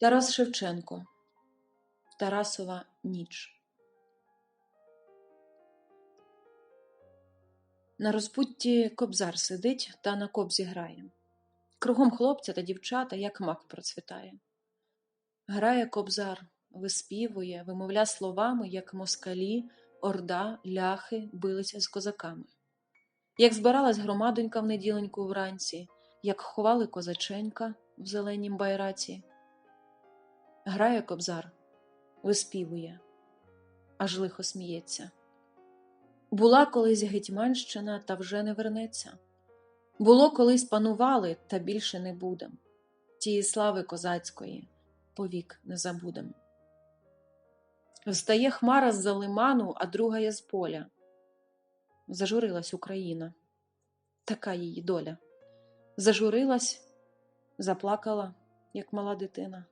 Тарас Шевченко Тарасова ніч На розпутті кобзар сидить та на кобзі грає. Кругом хлопця та дівчата, як мак процвітає. Грає кобзар, виспівує, вимовля словами, як москалі, орда, ляхи билися з козаками. Як збиралась громадонька в неділеньку вранці, як ховали козаченька в зеленім байраці. Грає кобзар, виспівує, аж лихо сміється. Була колись Гетьманщина, та вже не вернеться. Було колись панували, та більше не будем. Тієї слави козацької повік не забудем. Встає хмара з-за лиману, а друга є з поля. Зажурилась Україна, така її доля. Зажурилась, заплакала, як мала дитина.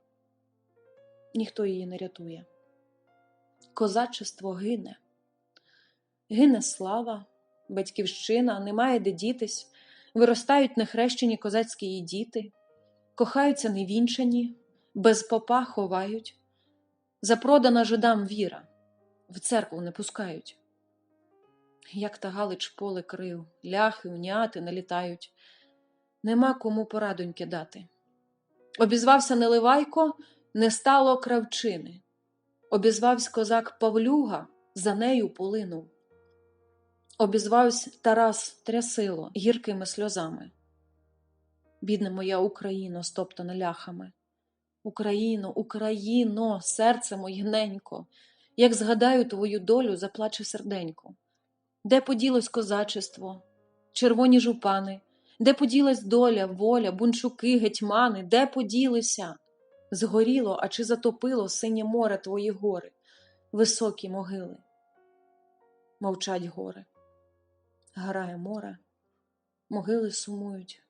Ніхто її не рятує. Козачество гине. Гине слава, батьківщина, немає де дітись, виростають нехрещені козацькі її діти, кохаються невінчані, без попа ховають, запродана жидам віра, в церкву не пускають. Як та Галич поле крив, ляхи, уняти налітають, нема кому порадоньки дати. Обізвався Неливайко, не стало кравчини. Обізвався козак Павлюга, за нею полинув. Обізвався Тарас Трясило гіркими сльозами. Бідна моя Україно, стоптана ляхами. Україно, Україно, серце моє ненько, як згадаю твою долю, заплаче серденько. Де поділось козачество, червоні жупани, де поділась доля, воля, бунчуки, гетьмани, де поділися? Згоріло, а чи затопило синє море твої гори, високі могили. Мовчать гори. Грає море, могили сумують,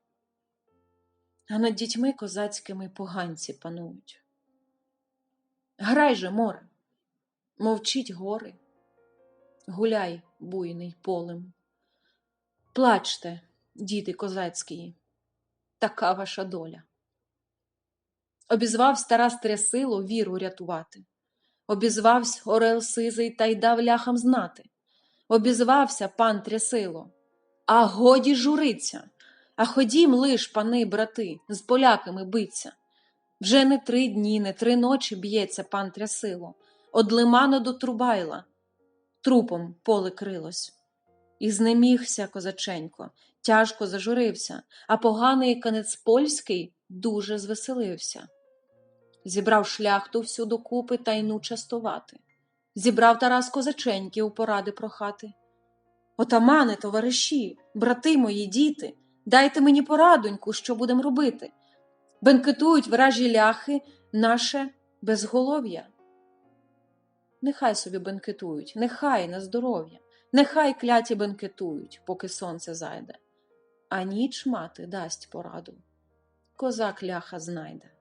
а над дітьми козацькими поганці панують. Грай же, море, мовчить гори, гуляй, буйний полем. Плачте, діти козацькі, така ваша доля. Обізвавсь Тарас Трясило віру рятувати, обізвавсь Орел Сизий та й дав ляхам знати. Обізвався пан Трясило, а годі журиться, а ходім лиш, пани брати, з поляками биться. Вже не три дні, не три ночі б'ється пан Трясило, од лиману до Трубайла, трупом поле крилось. І знемігся козаченько, тяжко зажурився, а поганий канець польський дуже звеселився. Зібрав шляхту всю докупи та йну частувати. Зібрав Тарас козаченьки у поради прохати. Отамане, товариші, брати мої, діти, дайте мені порадоньку, що будем робити. Бенкетують вражі ляхи наше безголов'я. Нехай собі бенкетують, нехай на здоров'я, нехай кляті бенкетують, поки сонце зайде, а ніч мати дасть пораду. Козак ляха знайде.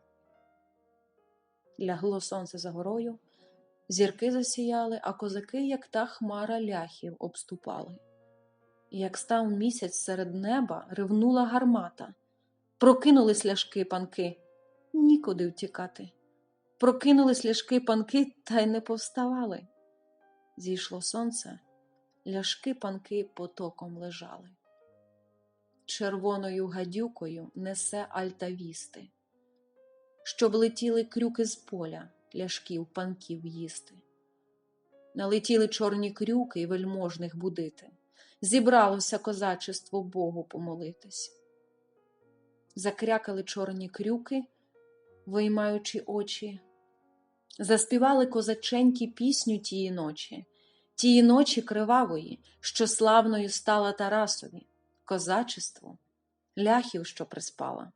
Лягло сонце за горою, зірки засіяли, а козаки, як та хмара ляхів, обступали. Як став місяць серед неба, ривнула гармата. Прокинулись ляшки панки, нікуди втікати. Прокинулись ляшки панки та й не повставали. Зійшло сонце, ляшки панки потоком лежали. Червоною гадюкою несе альтавісти, щоб летіли крюки з поля ляшків панків їсти. Налетіли чорні крюки й вельможних будити, зібралося козачество Богу помолитись. Закрякали чорні крюки, виймаючи очі, заспівали козаченькі пісню тії ночі, тії ночі кривавої, що славною стала Тарасові, козачество, ляхів, що приспала.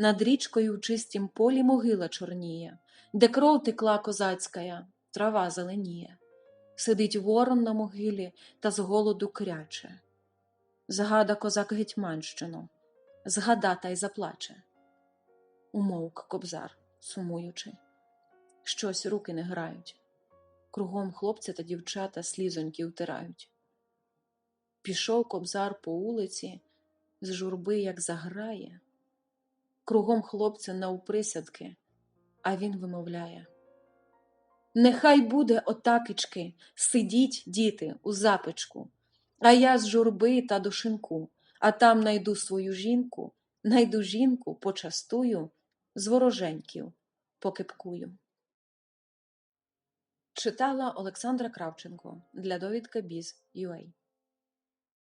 Над річкою в чистім полі могила чорніє, де кров текла козацька, трава зеленіє. Сидить ворон на могилі та з голоду кряче. Згада козак Гетьманщину, згада та й заплаче. Умовк кобзар, сумуючи. Щось руки не грають. Кругом хлопці та дівчата слізоньки втирають. Пішов кобзар по улиці, з журби як заграє. Кругом хлопці навприсядки, а він вимовляє. Нехай буде отакички, сидіть, діти, у запечку, а я з журби та до шинку, а там найду свою жінку, найду жінку, почастую, з вороженьків покипкую. Читала Олександра Кравченко для довідка Біз.UA